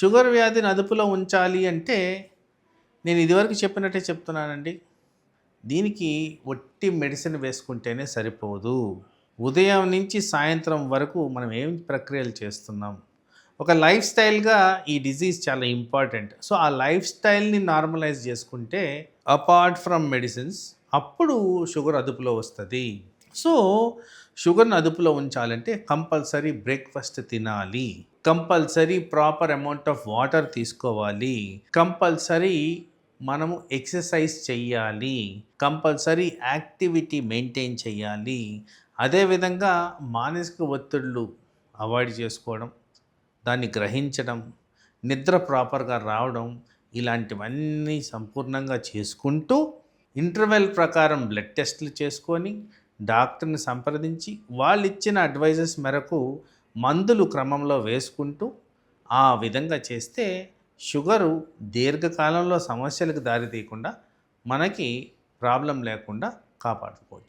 Sugar వ్యాధిని అదుపులో ఉంచాలి అంటే నేను ఇదివరకు చెప్పినట్టే చెప్తున్నానండి. దీనికి ఒట్టి మెడిసిన్ వేసుకుంటేనే సరిపోదు. ఉదయం నుంచి సాయంత్రం వరకు మనం ఏం ప్రక్రియలు చేస్తున్నాం? ఒక లైఫ్ స్టైల్గా ఈ డిజీజ్ చాలా ఇంపార్టెంట్. సో ఆ లైఫ్ స్టైల్ని నార్మలైజ్ చేసుకుంటే అపార్ట్ ఫ్రమ్ మెడిసిన్స్ అప్పుడు షుగర్ అదుపులో వస్తుంది. సో షుగర్ని అదుపులో ఉంచాలంటే కంపల్సరీ బ్రేక్ఫాస్ట్ తినాలి. Compulsory proper amount of water తీసుకోవాలి. కంపల్సరీ మనము ఎక్సర్సైజ్ చెయ్యాలి. కంపల్సరీ యాక్టివిటీ మెయింటైన్ చేయాలి అదేవిధంగా మానసిక ఒత్తిళ్ళు అవాయిడ్ చేసుకోవడం దాన్ని గ్రహించడం నిద్ర ప్రాపర్గా రావడం ఇలాంటివన్నీ సంపూర్ణంగా చేసుకుంటూ ఇంటర్వెల్ ప్రకారం బ్లడ్ టెస్ట్లు చేసుకొని డాక్టర్ని సంప్రదించి వాళ్ళు ఇచ్చిన అడ్వైజెస్ మేరకు మందులు క్రమంలో వేసుకుంటూ ఆ విధంగా చేస్తే షుగరు దీర్ఘకాలంలో సమస్యలకు దారితీయకుండా మనకి ప్రాబ్లం లేకుండా కాపాడుకోవచ్చు.